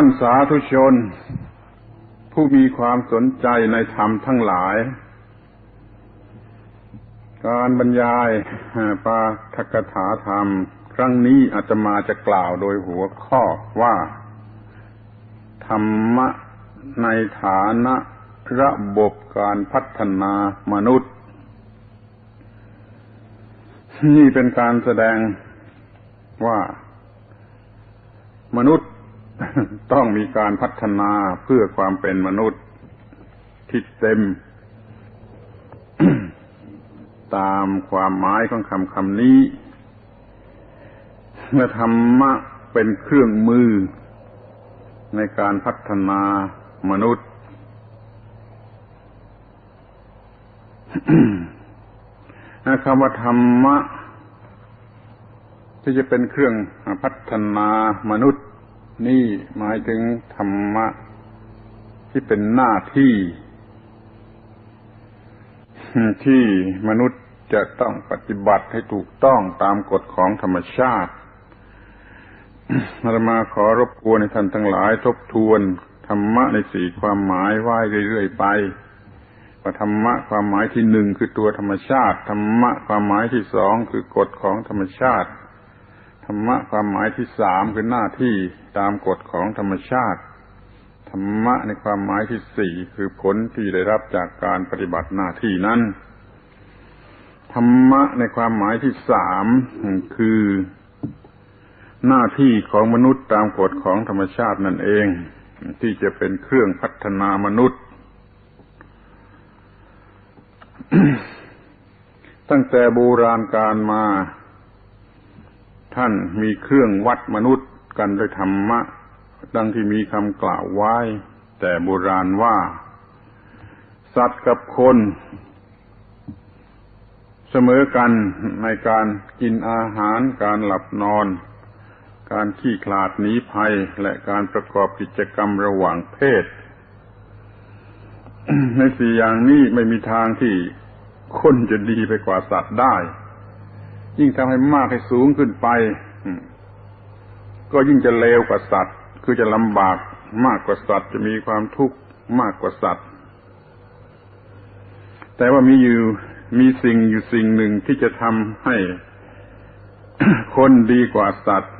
ท่านสาธุชน ผู้มีความสนใจในธรรมทั้งหลาย การบรรยายปาทกถาธรรม ครั้งนี้อาตมาจะกล่าวโดยหัวข้อว่า ธรรมะในฐานะระบบการพัฒนามนุษย์ นี่เป็นการแสดงว่ามนุษย์ ต้องมีการพัฒนาเพื่อความเป็นมนุษย์ที่เต็ม ตามความหมายของคำคำนี้เมื่อธรรมะเป็นเครื่องมือ ในการพัฒนามนุษย์ คำว่าธรรมะ ที่จะเป็นเครื่องพัฒนามนุษย์ นี่หมายถึงธรรมะที่เป็นหน้าที่ ที่มนุษย์จะต้องปฏิบัติให้ถูกต้องตามกฎของธรรมชาติอาตมาขอรบกวนให้ท่านทั้งหลายทบทวนธรรมะในสี่ความหมายว่าเรื่อยๆไปว่าธรรมะความหมายที่หนึ่งคือตัวธรรมชาติ ธรรมะความหมายที่สองคือกฎของธรรมชาติ ธรรมะความหมายที่สามคือหน้าที่ ตามกฎของธรรมชาติ ธรรมะในความหมายที่สี่คือผลที่ได้รับจากการปฏิบัติหน้าที่นั้น ธรรมะในความหมายที่สามคือหน้าที่ของมนุษย์ตามกฎของธรรมชาตินั่นเอง ที่จะเป็นเครื่องพัฒนามนุษย์ ตั้งแต่โบราณการมา ท่านมีเครื่องวัดมนุษย์ กันด้วยธรรมะ ดังที่มีคำกล่าวไว้ แต่โบราณว่า สัตว์กับคน เสมอกันในการกินอาหารการหลับนอน การขี้คลาดหนีภัยและการประกอบกิจกรรมระหว่างเพศ ในสี่อย่างนี้ไม่มีทางที่คนจะดีไปกว่าสัตว์ได้ ยิ่งทำให้มากให้สูงขึ้นไป ก็ยิ่งจะเลวกว่าสัตว์ คือจะลำบากมากกว่าสัตว์ จะมีความทุกข์มากกว่าสัตว์ แต่ว่ามีอยู่มีสิ่งอยู่สิ่งหนึ่งที่จะทำให้คนดีกว่าสัตว์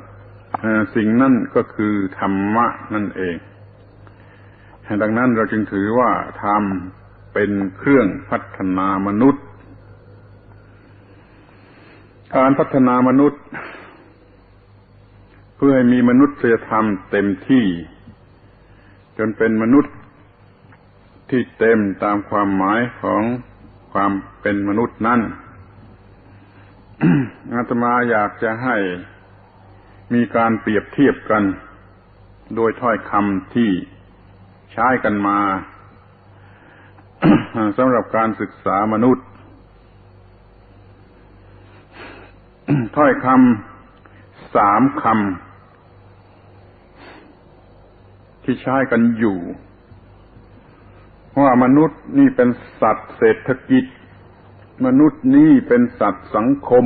สิ่งนั่นก็คือธรรมะนั่นเอง ดังนั้นเราจึงถือว่าธรรมเป็นเครื่องพัฒนามนุษย์ การพัฒนามนุษย์ เพื่อให้มีมนุษยธรรมเต็มที่ จนเป็นมนุษย์ที่เต็มตามความหมายของความเป็นมนุษย์นั้นอาตมาอยากจะให้มีการเปรียบเทียบกัน โดยถ้อยคำที่ใช้กันมาสำหรับการศึกษามนุษย์ ถ้อยคำสามคำ ที่ใช้กันอยู่ว่ามนุษย์นี่เป็นสัตว์เศรษฐกิจ มนุษย์นี่เป็นสัตว์สังคม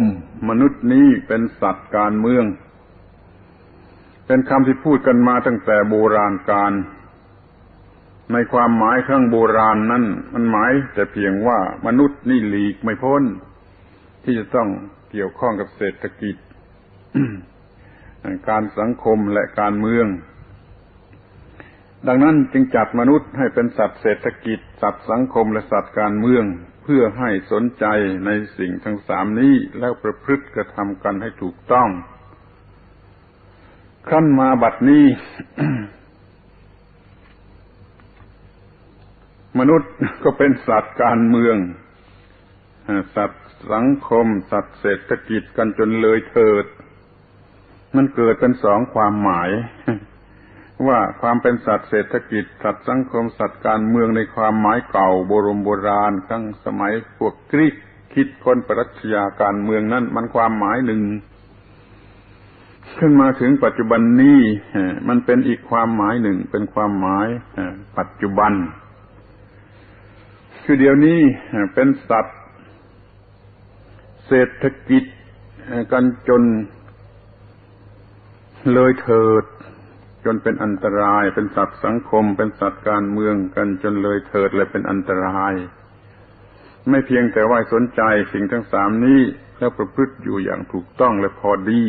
มนุษย์นี่เป็นสัตว์การเมือง เป็นคำที่พูดกันมาตั้งแต่โบราณกาลในความหมายข้างโบราณนั้นมันหมายแต่เพียงว่ามนุษย์นี่หลีกไม่พ้น ที่จะต้องเกี่ยวข้องกับเศรษฐกิจ การสังคมและการเมือง ดังนั้นจึงจัดมนุษย์ให้เป็นสัตว์เศรษฐกิจ สัตว์สังคมและสัตว์การเมือง เพื่อให้สนใจในสิ่งทั้งสามนี้แล้วประพฤติกระทำกันให้ถูกต้อง ขั้นมาบัดนี้ มนุษย์ก็เป็นสัตว์การเมือง สัตว์สังคม สัตว์เศรษฐกิจกันจนเลยเถิด มันเกิดเป็นสองความหมาย ว่าความเป็นสัตว์เศรษฐกิจ สัตว์สังคมสัตว์การเมืองในความหมายเก่าโบรมโบราณตั้งสมัยพวกกรีกคิดคนปรัชญาการเมืองนั้นมันความหมายหนึ่ง ขึ้นมาถึงปัจจุบันนี้มันเป็นอีกความหมายหนึ่ง เป็นความหมายปัจจุบัน คือเดี๋ยวนี้เป็นสัตว์เศรษฐกิจกันจนเลยเถิด จนเป็นอันตราย เป็นสัตว์สังคม เป็นสัตว์การเมืองกันจนเลยเถิดเลยเป็นอันตราย ไม่เพียงแต่ว่าสนใจสิ่งทั้งสามนี้แล้วประพฤติอยู่อย่างถูกต้องและพอดี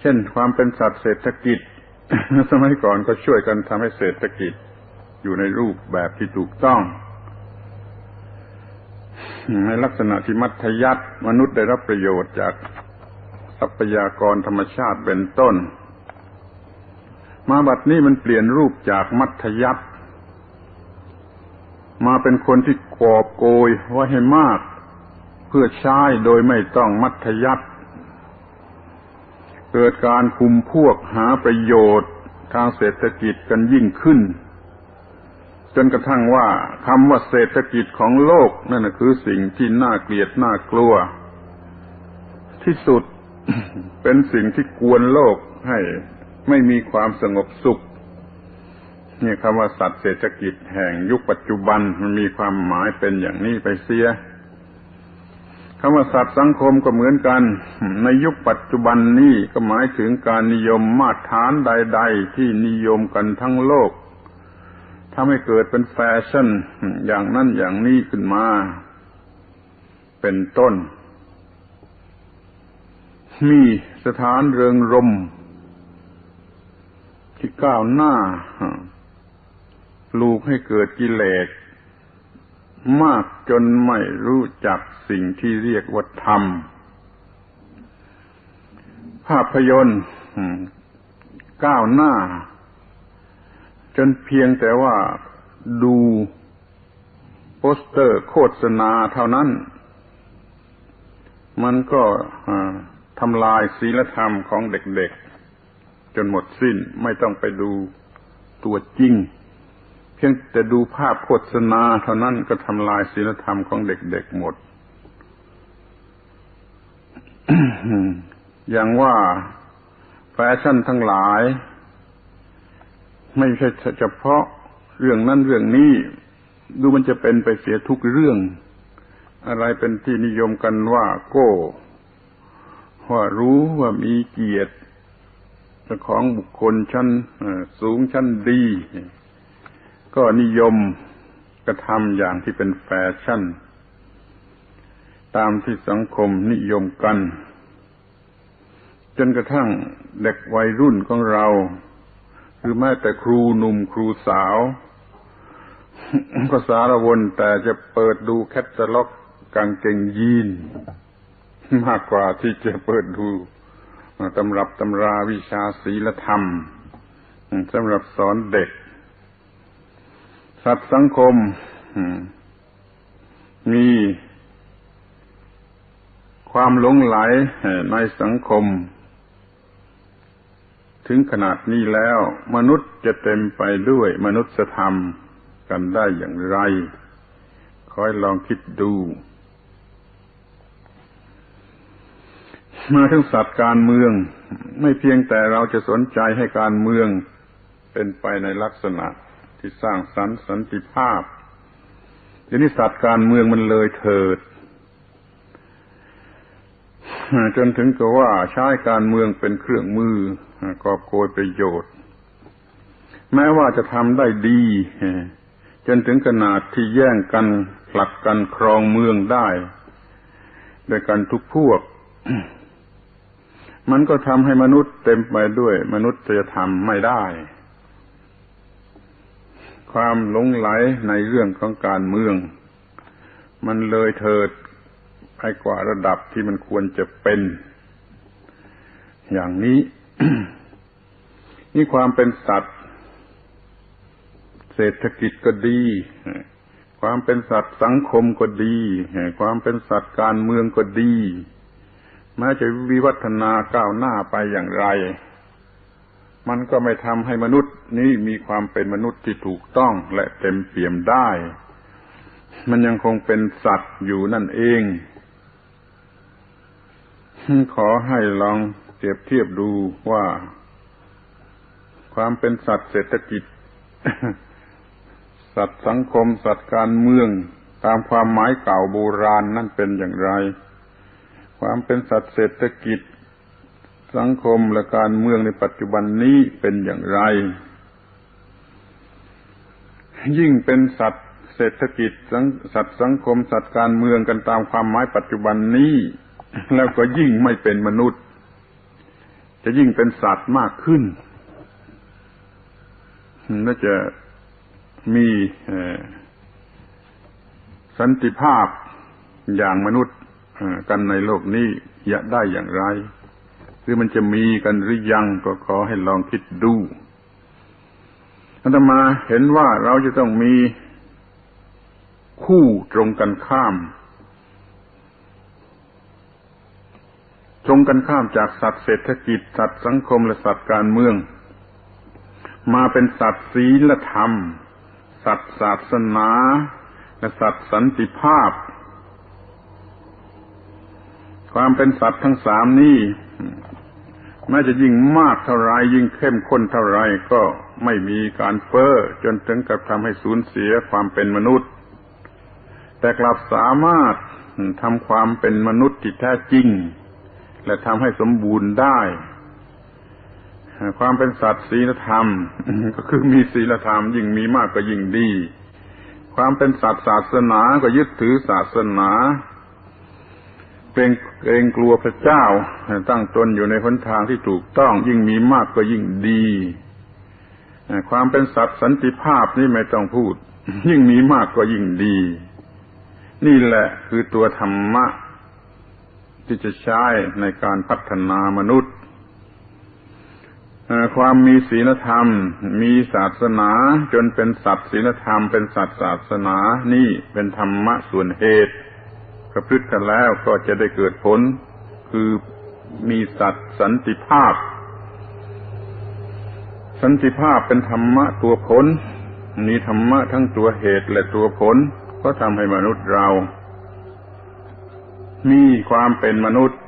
เช่นความเป็นสัตว์เศรษฐกิจ สมัยก่อนก็ช่วยกันทำให้เศรษฐกิจ อยู่ในรูปแบบที่ถูกต้องในลักษณะที่มัธยัติมนุษย์ได้รับประโยชน์จากทรัพยากรธรรมชาติเป็นต้น มาบัดนี้มันเปลี่ยนรูปจากมัธยัติมาเป็นคนที่กอบโกยไว้ให้มาก เพื่อใช้โดยไม่ต้องมัธยัติเกิดการคุมพวกหาประโยชน์ทางเศรษฐกิจกันยิ่งขึ้น จนกระทั่งว่าคำว่าเศรษฐกิจของโลกนั่นคือสิ่งที่น่าเกลียดน่ากลัว ที่สุดเป็นสิ่งที่กวนโลกให้ ไม่มีความสงบสุขนี่คำว่าสัตว์เศรษฐกิจแห่งยุคปัจจุบันมันมีความหมายเป็นอย่างนี้ไปเสียคำว่าสัตว์สังคมก็เหมือนกัน ในยุคปัจจุบันนี้ก็หมายถึงการนิยมมาตรฐานใด ๆ ที่นิยมกันทั้งโลกทำให้เกิดเป็นแฟชั่นอย่างนั้นอย่างนี้ขึ้นมา เป็นต้น มีสถานเริงรม ที่ก้าวหน้าลูกให้เกิดกิเลสมากจนไม่รู้จักสิ่งที่เรียกว่าธรรม ภาพยนตร์ก้าวหน้า จนเพียงแต่ว่าดูโปสเตอร์โฆษณาเท่านั้น มันก็ทำลายศีลธรรมของเด็กๆ จนหมดสิ้นไม่ต้องไปดูตัวจริง เพียงแต่ดูภาพโฆษณาเท่านั้นก็ทำลายศีลธรรมของเด็กๆหมด อย่างว่าแฟชั่นทั้งหลาย ไม่ใช่เฉพาะเรื่องนั้นเรื่องนี้ ดูมันจะเป็นไปเสียทุกเรื่อง อะไรเป็นที่นิยมกันว่าโก้ ว่ารู้ว่ามีเกียรติ ของบุคคลชั้นสูงชั้นดี ก็นิยมกระทำอย่างที่เป็นแฟชั่น ตามที่สังคมนิยมกัน จนกระทั่งเด็กวัยรุ่นของเรา หรือแม้แต่ครูหนุ่มครูสาว ก็สารวนแต่จะเปิดดูแคตตาล็อกกางเกงยีน มากกว่าที่จะเปิดดู ตำรับตำราวิชาศีลธรรมสำหรับสอนเด็ก สัตว์สังคมมีความหลงไหลในสังคม ถึงขนาดนี้แล้ว มนุษย์จะเต็มไปด้วยมนุษยธรรมกันได้อย่างไร คอยลองคิดดู มาถึงสัตว์การเมือง ไม่เพียงแต่เราจะสนใจให้การเมืองเป็นไปในลักษณะที่สร้างสรรค์สันติภาพทีนี้สัตว์การเมืองมันเลยเถิด จนถึงกับว่าใช้การเมืองเป็นเครื่องมือกอบโกยประโยชน์ แม้ว่าจะทำได้ดี จนถึงขนาดที่แย่งกันผลัดกันครองเมืองได้โดยกันทุกพวก มันก็ทำให้มนุษย์เต็มไปด้วย มนุษยธรรมไม่ได้ ความหลงไหลในเรื่องของการเมือง มันเลยเถิดไปกว่าระดับที่มันควรจะเป็น อย่างนี้ นี่ความเป็นสัตว์ เศรษฐกิจก็ดี ความเป็นสัตว์สังคมก็ดี ความเป็นสัตว์การเมืองก็ดี แม้จะวิวัฒนาก้าวหน้าไปอย่างไร มันก็ไม่ทำให้มนุษย์นี้มีความเป็นมนุษย์ที่ถูกต้องและเต็มเปี่ยมได้ มันยังคงเป็นสัตว์อยู่นั่นเอง ขอให้ลองเปรียบเทียบดูว่า ความเป็นสัตว์เศรษฐกิจ สัตว์สังคม สัตว์การเมือง ตามความหมายเก่าโบราณนั่นเป็นอย่างไร ความเป็นสัตว์เศรษฐกิจ สังคมและการเมืองในปัจจุบันนี้เป็นอย่างไร ยิ่งเป็นสัตว์เศรษฐกิจสัตว์สังคม สัตว์การเมืองกันตามความหมายปัจจุบันนี้ แล้วก็ยิ่งไม่เป็นมนุษย์ จะยิ่งเป็นสัตว์มากขึ้นน่าจะมีสันติภาพอย่างมนุษย์ กันในโลกนี้จะได้อย่างไร หรือมันจะมีกันหรือยังก็ขอให้ลองคิดดูอาตมาเห็นว่าเราจะต้องมีคู่ตรงกันข้าม ตรงกันข้ามจากสัตว์เศรษฐกิจ สัตว์สังคมและสัตว์การเมือง มาเป็นสัตว์ศีลธรรม สัตว์ศาสนา และสัตว์สันติภาพ ความเป็นสัตว์ทั้งสามนี้แม้จะยิ่งมากเท่าไรยิ่งเข้มข้นเท่าไรก็ไม่มีการเฟ้อจนถึงกับทำให้สูญเสียความเป็นมนุษย์ แต่กลับสามารถทำความเป็นมนุษย์ที่แท้จริง และทำให้สมบูรณ์ได้ ความเป็นสัตว์ศีลธรรม ก็คือมีศีลธรรมยิ่งมีมากก็ยิ่งดี ความเป็นสัตว์ศาสนาก็ยึดถือศาสนา เกรงเกรงกลัวพระเจ้า ตั้งตนอยู่ในหนทางที่ถูกต้องยิ่งมีมากก็ยิ่งดี ความเป็นสัตว์สันติภาพนี่ไม่ต้องพูด ยิ่งมีมากก็ยิ่งดี นี่แหละคือตัวธรรมะ ที่จะใช้ในการพัฒนามนุษย์ ความมีศีลธรรม มีศาสนาจนเป็นสัตว์ศีลธรรมเป็นสัตว์ศาสนานี่เป็นธรรมะส่วนเหตุ ประพฤติกันแล้วก็จะได้เกิดผล คือมีสัตว์สันติภาพ สันติภาพเป็นธรรมะตัวผล มีธรรมะทั้งตัวเหตุและตัวผล ก็ทำให้มนุษย์เรา มีความเป็นมนุษย์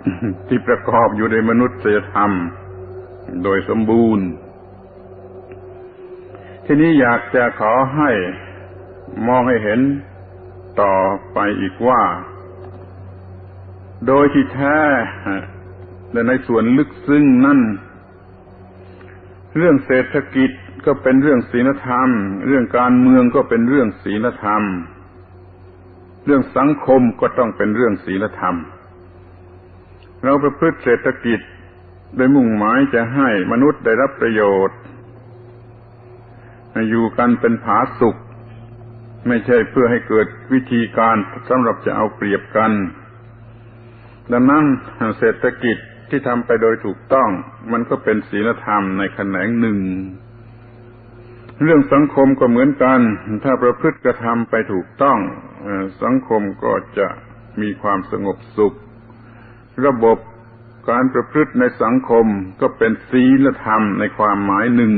ที่ประกอบอยู่ในมนุษยธรรม โดยสมบูรณ์ ทีนี้อยากจะขอให้มองให้เห็นต่อไปอีกว่า โดยที่แท้แต่ในส่วนลึกซึ้งนั่น เรื่องเศรษฐกิจก็เป็นเรื่องศีลธรรม เรื่องการเมืองก็เป็นเรื่องศีลธรรม เรื่องสังคมก็ต้องเป็นเรื่องศีลธรรม เราประพฤติเศรษฐกิจโดยมุ่งหมายจะให้มนุษย์ได้รับประโยชน์อยู่กันเป็นผาสุข ไม่ใช่เพื่อให้เกิดวิธีการสำหรับจะเอาเปรียบกัน ดังนั้นเศรษฐกิจที่ทำไปโดยถูกต้อง มันก็เป็นศีลธรรมในแขนงหนึ่ง เรื่องสังคมก็เหมือนกัน ถ้าประพฤติกระทำไปถูกต้องสังคมก็จะมีความสงบสุข ระบบการประพฤติในสังคมก็เป็นศีลธรรมในความหมายหนึ่ง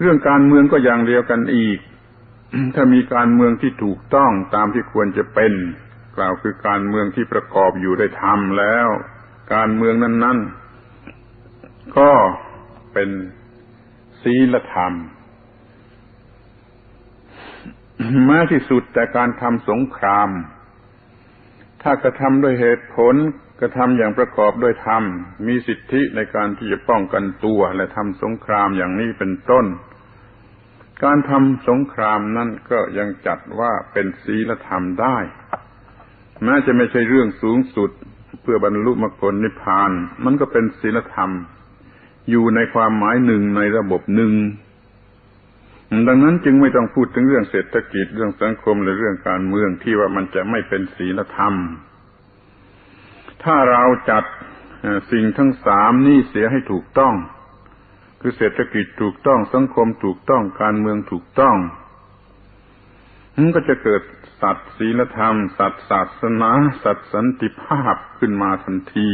เรื่องการเมืองก็อย่างเดียวกันอีก ถ้ามีการเมืองที่ถูกต้องตามที่ควรจะเป็น กล่าวคือการเมืองที่ประกอบอยู่ได้ทำแล้ว การเมืองนั้น ๆ ก็เป็นศีลธรรมแม้ที่สุดแต่การทำสงคราม ถ้ากระทำด้วยเหตุผลกระทำอย่างประกอบด้วยธรรม มีสิทธิในการที่จะป้องกันตัวและทำสงครามอย่างนี้เป็นต้น การทำสงครามนั่นก็ยังจัดว่าเป็นศีลธรรมได้ แม้จะไม่ใช่เรื่องสูงสุด เพื่อบรรลุมรรคผลนิพพาน มันก็เป็นศีลธรรม อยู่ในความหมายหนึ่งในระบบหนึ่ง ดังนั้นจึงไม่ต้องพูดถึงเรื่องเศรษฐกิจเรื่องสังคมหรือเรื่องการเมืองที่ว่ามันจะไม่เป็นศีลธรรม ถ้าเราจัดสิ่งทั้งสามนี่เสียให้ถูกต้อง คือเศรษฐกิจถูกต้องสังคมถูกต้องการเมืองถูกต้อง มันก็จะเกิดสัตว์ศีลธรรม สัตว์ศาสนา สัตว์สันติภาพขึ้นมาทันที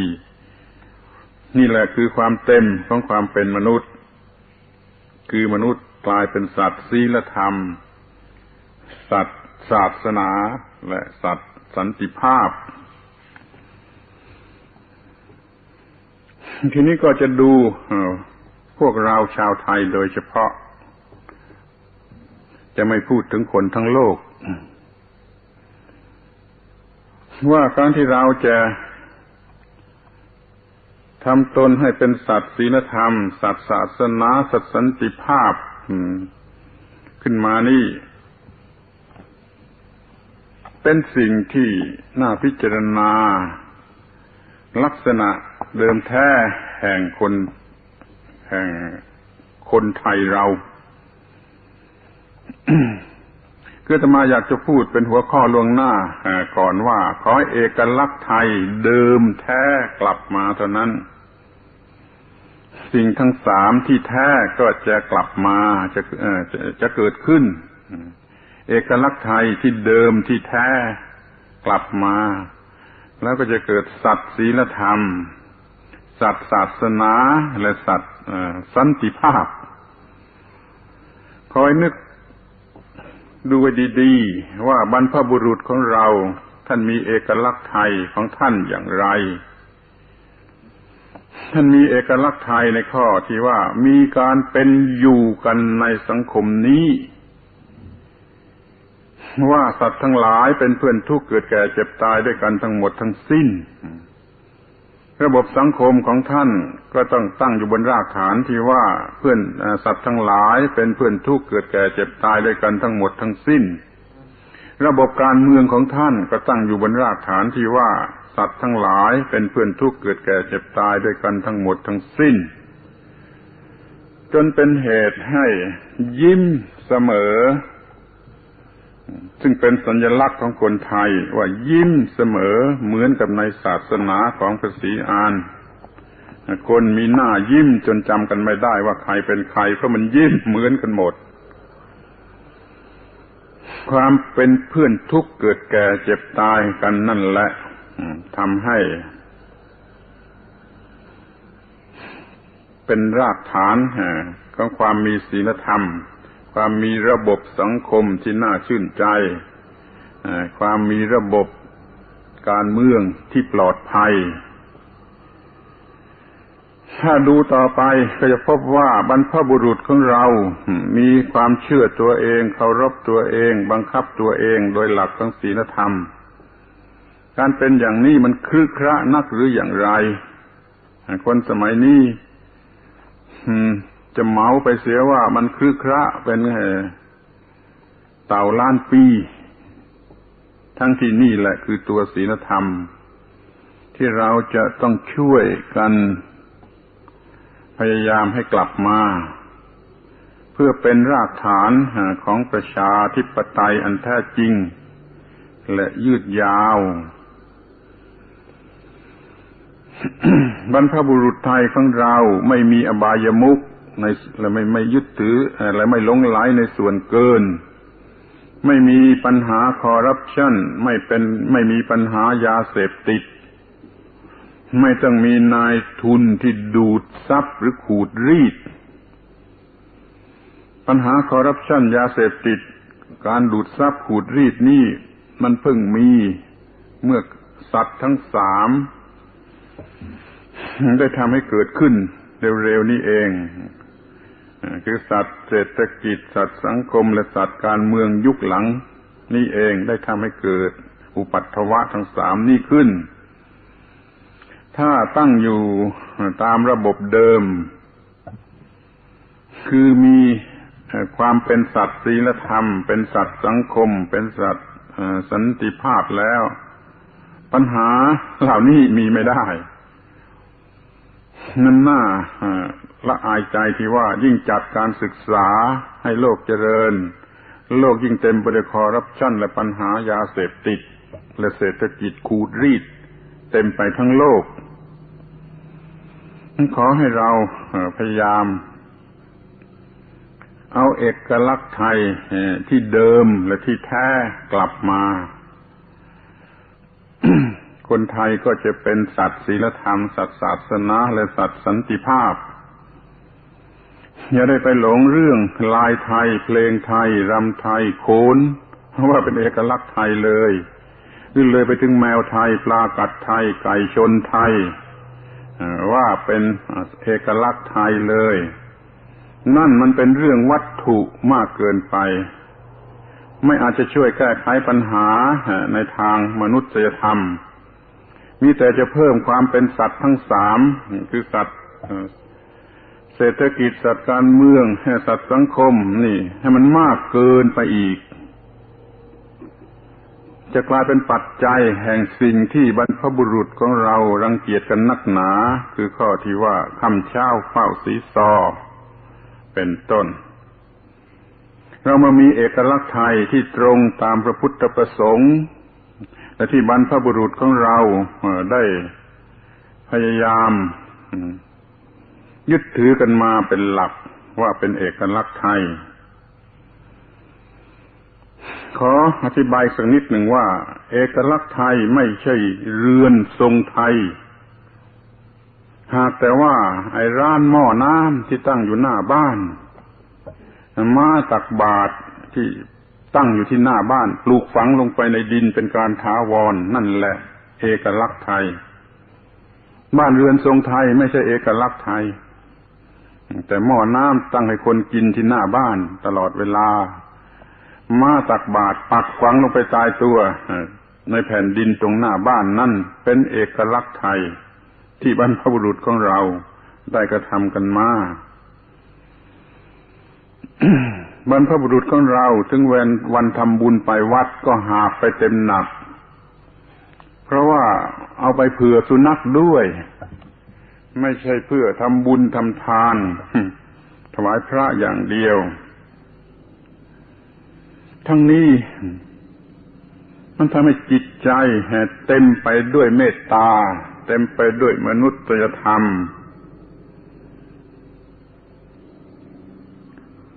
นี่แหละคือความเต็มของความเป็นมนุษย์ คือมนุษย์กลายเป็นสัตว์ศีลธรรม สัตว์ศาสนา และสัตว์สันติภาพ ทีนี้ก็จะดูพวกเราชาวไทยโดยเฉพาะ จะไม่พูดถึงคนทั้งโลก ว่าการที่เราจะทำตนให้เป็นสัตว์ศีลธรรม สัตว์ศาสนา สัตว์สันติภาพขึ้นมานี่ เป็นสิ่งที่น่าพิจารณา ลักษณะเดิมแท้แห่งคน แห่งคนไทยเรา คือธรรมาอยากจะพูดเป็นหัวข้อลวงหน้าก่อนว่า ขอเอกลักษณ์ไทยเดิมแท้กลับมาเท่านั้น สิ่งทั้งสามที่แท้ก็จะกลับมาจะจะจะเกิดขึ้น เอกลักษณ์ไทยที่เดิมที่แท้กลับมา แล้วก็จะเกิดสัตว์ศีลธรรม สัตว์ศาสนาและสัตว์สันติภาพคอยนึก ดูไว้ดีๆว่าบรรพบุรุษของเรา ท่านมีเอกลักษณ์ไทยของท่านอย่างไร ท่านมีเอกลักษณ์ไทยในข้อที่ว่ามีการเป็นอยู่กันในสังคมนี้ ว่าสัตว์ทั้งหลายเป็นเพื่อนทุกข์เกิดแก่เจ็บตายด้วยกันทั้งหมดทั้งสิ้น ระบบสังคมของท่านก็ต้องตั้งอยู่บนรากฐานที่ว่าเพื่อนสัตว์ทั้งหลายเป็นเพื่อนทุกข์เกิดแก่เจ็บตายด้วยกันทั้งหมดทั้งสิ้น ระบบการเมืองของท่านก็ตั้งอยู่บนรากฐานที่ว่าสัตว์ทั้งหลายเป็นเพื่อนทุกข์เกิดแก่เจ็บตายด้วยกันทั้งหมดทั้งสิ้น จนเป็นเหตุให้ยิ้มเสมอ ซึ่งเป็นสัญลักษณ์ของคนไทยว่ายิ้มเสมอเหมือนกับในศาสนาของพระศรีอานคนมีหน้ายิ้มจนจำกันไม่ได้ว่าใครเป็นใครเพราะมันยิ้มเหมือนกันหมด ความเป็นเพื่อนทุกข์เกิดแก่เจ็บตายกันนั่นแหละทำให้ เป็นรากฐานของความมีศีลธรรม ความมีระบบสังคมที่น่าชื่นใจ ความมีระบบการเมืองที่ปลอดภัย ถ้าดูต่อไปก็จะพบว่าบรรพบุรุษของเรา มีความเชื่อตัวเองเคารพตัวเอง บังคับตัวเองโดยหลักของศีลธรรม การเป็นอย่างนี้มันคลึกคระนักหรืออย่างไร คนสมัยนี้ จะเมาไปเสียว่ามันคือคระเป็นเต่าล้านปี ทั้งที่นี่แหละคือตัวศีลธรรม ที่เราจะต้องช่วยกัน พยายามให้กลับมา เพื่อเป็นรากฐานของประชาธิปไตยอันแท้จริง และยืดยาวบรรพบุรุษไทยของเราไม่มีอบายมุข ในและไม่ไม่ยึดถือและไม่หลงไหลในส่วนเกิน ไม่มีปัญหาคอร์รัปชันไม่เป็นไม่มีปัญหายาเสพติด ไม่ต้องมีนายทุนที่ดูดทรัพย์หรือขูดรีด ปัญหาคอร์รัปชันยาเสพติด การดูดทรัพย์ขูดรีดนี่มันเพิ่งมีเมื่อสัตว์ทั้งสามได้ทำให้เกิดขึ้นเร็วๆนี้เอง คือสัตว์เศรษฐกิจ สัตว์สังคม และสัตว์การเมืองยุคหลัง นี่เองได้ทำให้เกิด อุปัตถวะทั้งสามนี้ขึ้น ถ้าตั้งอยู่ตามระบบเดิม คือมีความเป็นสัตว์ศีลธรรม เป็นสัตว์สังคม เป็นสัตว์สันติภาพแล้ว ปัญหาเหล่านี้มีไม่ได้ นั่นน้าละอายใจที่ว่ายิ่งจัดการศึกษาให้โลกเจริญ โลกยิ่งเต็มไปด้วยคอร์รัปชันและปัญหายาเสพติด และเศรษฐกิจขูดรีด เต็มไปทั้งโลกขอให้เราพยายาม เอาเอกลักษณ์ไทยที่เดิมและที่แท้กลับมา คนไทยก็จะเป็นสัตว์ศีลธรรม สัตว์ศาสนาและสัตว์สันติภาพ อย่าได้ไปหลงเรื่องลายไทย เพลงไทยรำไทยโขนว่าเป็นเอกลักษณ์ไทยเลยขึ้นเลยไปถึงแมวไทย ปลากัดไทย ไก่ชนไทยว่าเป็นเอกลักษณ์ไทยเลย นั่นมันเป็นเรื่องวัตถุมากเกินไป ไม่อาจจะช่วยแก้ไขปัญหาในทางมนุษยธรรม มีแต่จะเพิ่มความเป็นสัตว์ทั้งสามคือสัตว์เศรษฐกิจสัตว์การเมืองสัตว์สังคมนี่ ให้มันมากเกินไปอีก จะกลายเป็นปัจจัยแห่งสิ่งที่บรรพบุรุษของเรารังเกียจกันนักหนา คือข้อที่ว่าคำเช้าเฝ้าสีซอ เป็นต้น เรามามีเอกลักษณ์ไทยที่ตรงตามพระพุทธประสงค์ และที่บรรพบุรุษของเราได้พยายาม ยึดถือกันมาเป็นหลักว่าเป็นเอกลักษณ์ไทย ขออธิบายสักนิดหนึ่งว่า เอกลักษณ์ไทยไม่ใช่เรือนทรงไทย หากแต่ว่าไอ้ร้านหม้อน้ำที่ตั้งอยู่หน้าบ้านมาตักบาตรที่ ตั้งอยู่ที่หน้าบ้านปลูกฝังลงไปในดินเป็นการถาวรนนั่นแหละ เอกลักษณ์ไทย บ้านเรือนทรงไทยไม่ใช่เอกลักษณ์ไทย แต่หม้อน้ำตั้งให้คนกินที่หน้าบ้านตลอดเวลา มาตักบาตรปักฝังลงไปตายตัวในแผ่นดินตรงหน้าบ้านนั่นเป็นเอกลักษณ์ไทย ที่บรรพบุรุษของเราได้กระทำกันมา บรรพบุรุษของเราถึงเวนวันทำบุญไปวัดก็หาไปเต็มหนัก เพราะว่าเอาไปเผื่อสุนัขด้วย ไม่ใช่เพื่อทำบุญทำทาน ถวายพระอย่างเดียว ทั้งนี้ มันทำให้จิตใจเต็มไปด้วยเมตตา เต็มไปด้วยมนุษยธรรม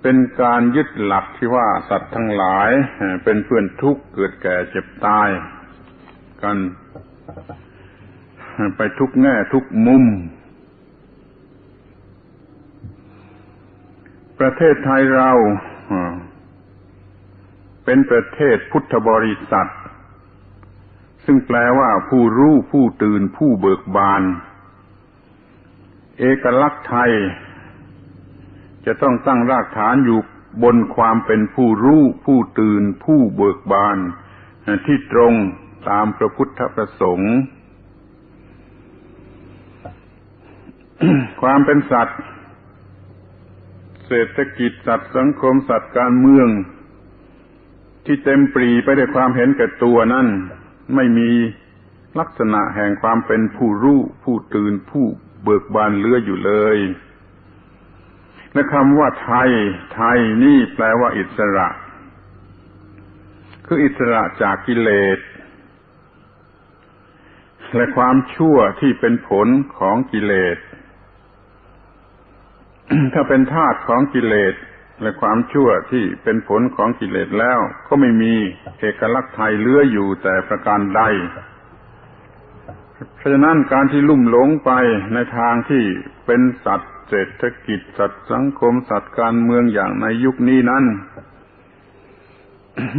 เป็นการยึดหลักที่ว่าสัตว์ทั้งหลายเป็นเพื่อนทุกข์เกิดแก่เจ็บตาย กันไปทุกแง่ทุกมุม ประเทศไทยเราเป็นประเทศพุทธบริษัท ซึ่งแปลว่าผู้รู้ผู้ตื่นผู้เบิกบาน เอกลักษณ์ไทย จะต้องตั้งรากฐานอยู่บนความเป็นผู้รู้ ผู้ตื่น ผู้เบิกบาน ที่ตรงตามพระพุทธประสงค์ ความเป็นสัตว์ เศรษฐกิจสัตว์สังคมสัตว์การเมือง ที่เต็มปรีไปด้วยความเห็นแก่ตัวนั่นไม่มีลักษณะแห่งความเป็นผู้รู้ ผู้ตื่นผู้เบิกบานเลืออยู่เลย และคำว่าไทย ไทยนี่แปลว่าอิสระ คืออิสระจากกิเลส และความชั่วที่เป็นผลของกิเลส ถ้าเป็นธาตุของกิเลส และความชั่วที่เป็นผลของกิเลสแล้ว ก็ไม่มีเอกลักษณ์ไทยเลื้ออยู่แต่ประการใดเพราะฉะนั้นการที่ลุ่มหลงไปในทางที่เป็นสัตว์ เศรษฐกิจสัตว์สังคมสัตว์การเมืองอย่างในยุคนี้นั้น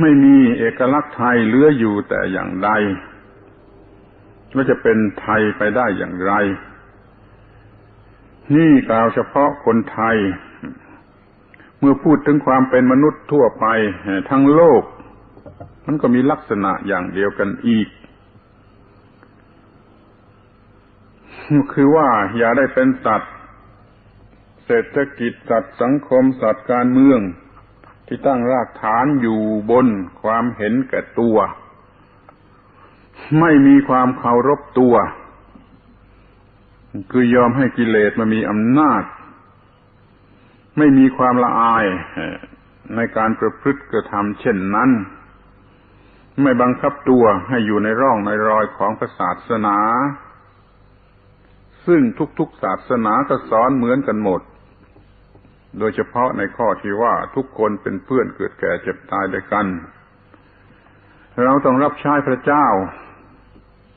ไม่มีเอกลักษณ์ไทยเหลืออยู่แต่อย่างใดว่าจะเป็นไทยไปได้อย่างไร นี่กล่าวเฉพาะคนไทย เมื่อพูดถึงความเป็นมนุษย์ทั่วไปทั้งโลก มันก็มีลักษณะอย่างเดียวกันอีก คือว่าอย่าได้เป็นสัตว์ เศรษฐกิจสัตว์สังคมสัตว์การเมือง ที่ตั้งรากฐานอยู่บนความเห็นแก่ตัว ไม่มีความเคารพตัว คือยอมให้กิเลสมามีอำนาจ ไม่มีความละอายในการประพฤติกระทำเช่นนั้น ไม่บังคับตัวให้อยู่ในร่องในรอยของศาสนา ซึ่งทุกๆศาสนาก็สอนเหมือนกันหมด โดยเฉพาะในข้อที่ว่าทุกคนเป็นเพื่อนเกิดแก่เจ็บตายด้วยกัน เราต้องรับใช้พระเจ้า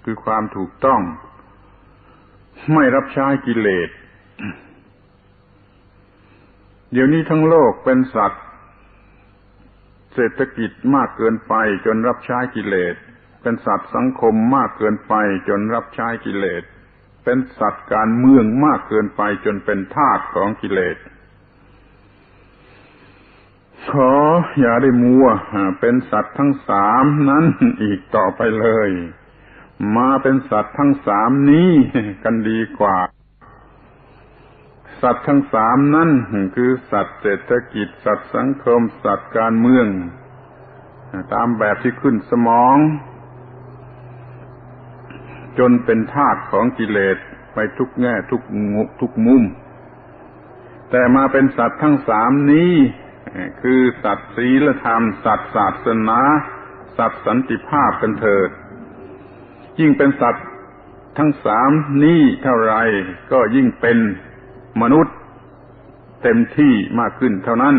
คือความถูกต้อง ไม่รับใช้กิเลส เดี๋ยวนี้ทั้งโลกเป็นสัตว์ เศรษฐกิจมากเกินไปจนรับใช้กิเลส เป็นสัตว์สังคมมากเกินไปจนรับใช้กิเลส เป็นสัตว์การเมืองมากเกินไปจนเป็นทาสของกิเลส ขออย่าได้มัวเป็นสัตว์ทั้งสามนั้นอีกต่อไปเลย มาเป็นสัตว์ทั้งสามนี้กันดีกว่า สัตว์ทั้งสามนั้นคือสัตว์เศรษฐกิจ สัตว์สังคม สัตว์การเมือง ตามแบบที่ขึ้นสมอง จนเป็นธาตุของกิเลสไปทุกแง่ทุกงุทุกมุม แต่มาเป็นสัตว์ทั้งสามนี้ คือสัตว์ศีลธรรม สัตว์ศาสนา สัตว์สันติภาพกันเถิด ยิ่งเป็นสัตว์ทั้งสามนี้เท่าไรก็ยิ่งเป็นมนุษย์เต็มที่มากขึ้นเท่านั้น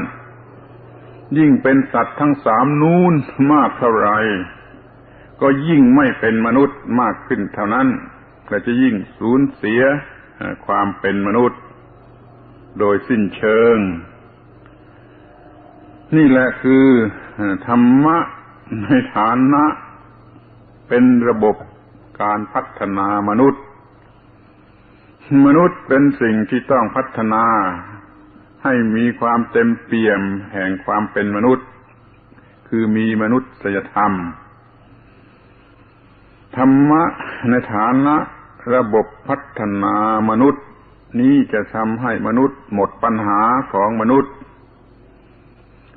ยิ่งเป็นสัตว์ทั้งสามนู้นมากเท่าไรก็ยิ่งไม่เป็นมนุษย์มากขึ้นเท่านั้นก็จะยิ่งสูญเสียความเป็นมนุษย์ โดยสิ้นเชิง นี่แหละคือธรรมะในฐานะ เป็นระบบการพัฒนามนุษย์ มนุษย์เป็นสิ่งที่ต้องพัฒนา ให้มีความเต็มเปี่ยมแห่งความเป็นมนุษย์ คือมีมนุษยธรรม ธรรมะในฐานะระบบพัฒนามนุษย์ นี้จะทำให้มนุษย์หมดปัญหาของมนุษย์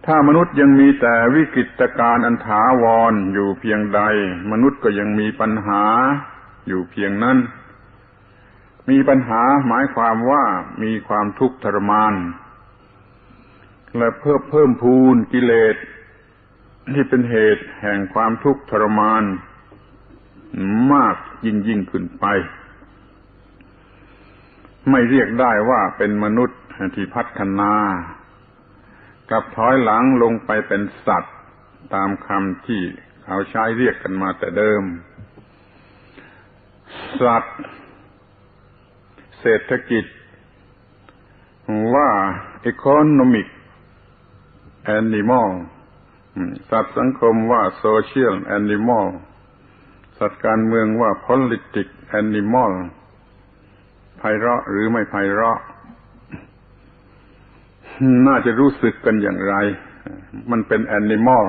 ถ้ามนุษย์ยังมีแต่วิกฤตการณ์อันถาวรออยู่เพียงใด มนุษย์ก็ยังมีปัญหาอยู่เพียงนั้น มีปัญหาหมายความว่ามีความทุกข์ทรมาน และเพิ่มเพิ่มพูนกิเลสที่เป็นเหตุแห่งความทุกข์ทรมาน มากยิ่งยิ่งขึ้นไป ไม่เรียกได้ว่าเป็นมนุษย์ที่พัฒนา กับถอยหลังลงไปเป็นสัตว์ ตามคำที่เขาใช้เรียกกันมาแต่เดิม สัตว์ เศรษฐกิจ ว่า economic animal สัตว์สังคมว่า social animal สัตว์การเมืองว่า politic animal ไพเราะหรือไม่ไพเราะ น่าจะรู้สึกกันอย่างไร มันเป็น animal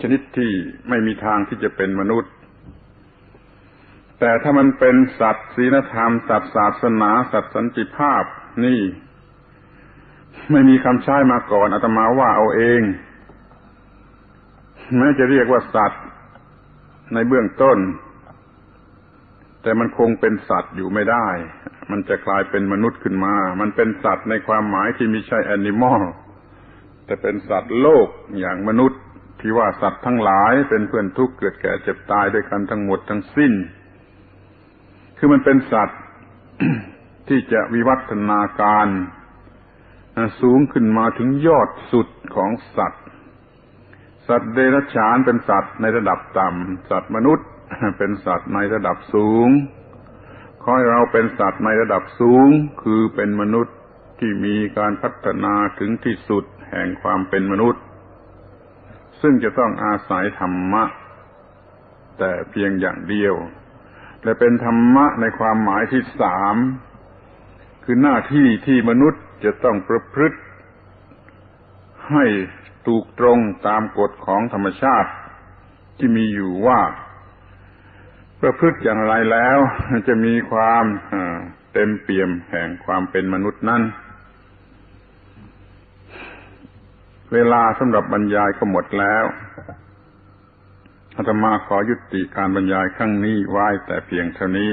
ชนิดที่ไม่มีทางที่จะเป็นมนุษย์ แต่ถ้ามันเป็นสัตว์ศีลธรรม สัตว์ศาสนา สัตว์สันติภาพ นี่ ไม่มีคำใช้มาก่อนอาตมาว่าเอาเองแม้จะเรียกว่าสัตว์ในเบื้องต้น แต่มันคงเป็นสัตว์อยู่ไม่ได้ มันจะกลายเป็นมนุษย์ขึ้นมา มันเป็นสัตว์ในความหมายที่ไม่ใช่แอนิมอล แต่เป็นสัตว์โลกอย่างมนุษย์ ที่ว่าสัตว์ทั้งหลายเป็นเพื่อนทุกข์เกิดแก่เจ็บตายด้วยกันทั้งหมดทั้งสิ้น คือมันเป็นสัตว์ที่จะวิวัฒนาการสูงขึ้นมาถึงยอดสุดของสัตว์ สัตว์เดรัจฉานเป็นสัตว์ในระดับต่ำ สัตว์มนุษย์เป็นสัตว์ในระดับสูง อให้เราเป็นสัตว์ในระดับสูง คือเป็นมนุษย์ที่มีการพัฒนาถึงที่สุดแห่งความเป็นมนุษย์ ซึ่งจะต้องอาศัยธรรมะ แต่เพียงอย่างเดียว และเป็นธรรมะในความหมายที่สามคือหน้าที่ที่มนุษย์จะต้องประพฤติ ให้ถูกตรงตามกฎของธรรมชาติ ที่มีอยู่ว่า ประพฤติอย่างไรแล้วจะมีความเต็มเปี่ยมแห่งความเป็นมนุษย์นั้น เวลาสำหรับบรรยายก็หมดแล้วอาตมาขอยุติการบรรยายครั้งนี้ไว้แต่เพียงเท่านี้